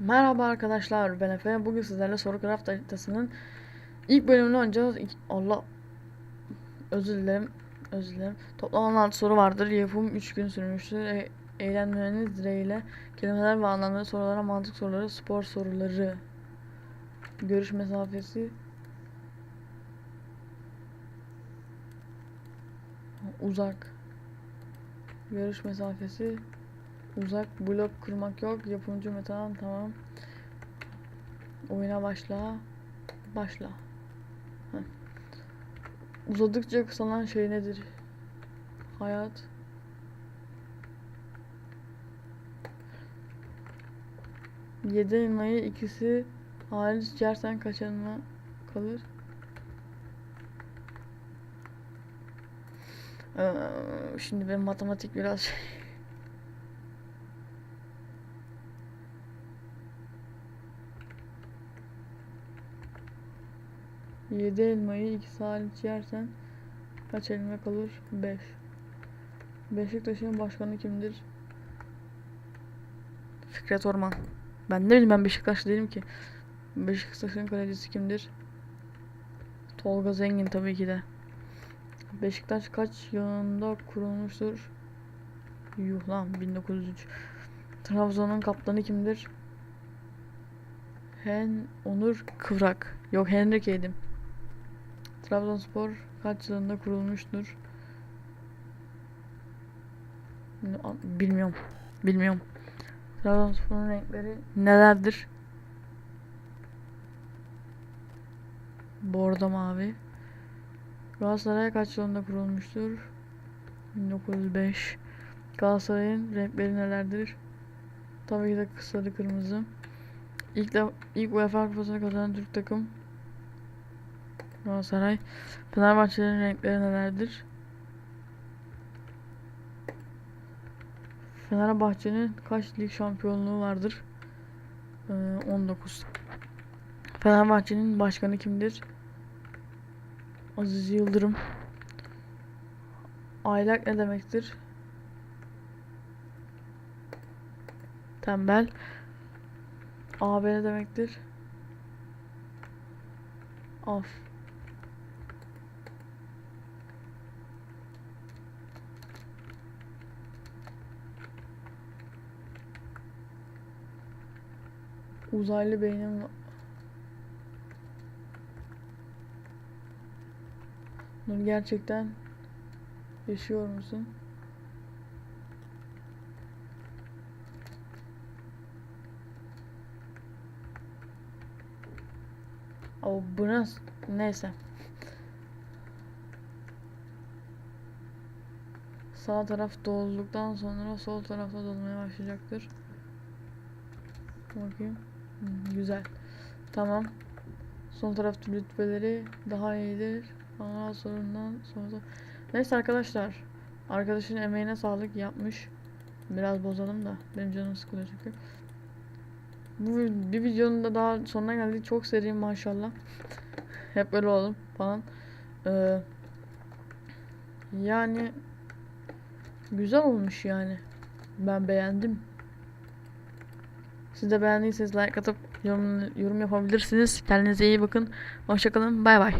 Merhaba arkadaşlar ben Efe. Bugün sizlerle Soru Craft haritasının ilk bölümünü oynayacağız. Allah özür dilerim. Özür dilerim. Toplam 16 soru vardır. Yapım 3 gün sürmüştür. E eğlenmeniz dileğiyle kelimeler ve anlamları sorulara mantık soruları, spor soruları, görüş mesafesi, uzak, görüş mesafesi, Uzak blok kurmak yok. Yapımcı metan tamam. Oyuna başla. Başla. Heh. Uzadıkça kısalan şey nedir? Hayat. Yedi elmayı ikisi hariç yersen kaç elma kalır? Ee, şimdi benim matematik biraz şey. Yedi elmayı ikisi hariç yersen kaç elma kalır? Beş. Beşiktaş'ın başkanı kimdir? Fikret Orman. Ben ne bileyim ben Beşiktaşlı değilim ki. Beşiktaş'ın kalecisi kimdir? Tolga Zengin tabii ki de. Beşiktaş kaç yılında kurulmuştur? Yuh lan 1903. Trabzon'un kaptanı kimdir? Hen Onur Kıvrak. Yok Henrike'ydim. Trabzonspor kaç yılında kurulmuştur? Bilmiyorum. Bilmiyorum. Trabzonspor'un renkleri nelerdir? Bordo mavi. Galatasaray kaç yılında kurulmuştur? 1905. Galatasaray'ın renkleri nelerdir? Tabii ki de sarı kırmızı. İlk de ilk UEFA Kupası'nı kazanan Türk takım Galatasaray. Fenerbahçe'nin renkleri nelerdir? Fenerbahçe'nin kaç lig şampiyonluğu vardır? Ee, 19. Fenerbahçe'nin başkanı kimdir? Aziz Yıldırım. Aylak ne demektir? Tembel. AB ne demektir? Af. Uzaylı beynim Nur gerçekten yaşıyor musun? O bu nasıl? Neyse. Sağ taraf dolduktan sonra sol tarafta dolmaya başlayacaktır. Bakayım. Güzel. Tamam. Sol taraf rütbeleri daha iyidir. Ama sorundan sonra... Neyse arkadaşlar. Arkadaşın emeğine sağlık yapmış. Biraz bozalım da. Benim canım sıkılıyor çünkü. Bu bir videonun da daha sonuna geldik. Çok seriyim maşallah. Hep böyle oldum falan. Ee, yani güzel olmuş yani. Ben beğendim. Siz de beğendiyseniz like atıp yorum, yorum yapabilirsiniz. Kendinize iyi bakın. Hoşçakalın. Bay bay.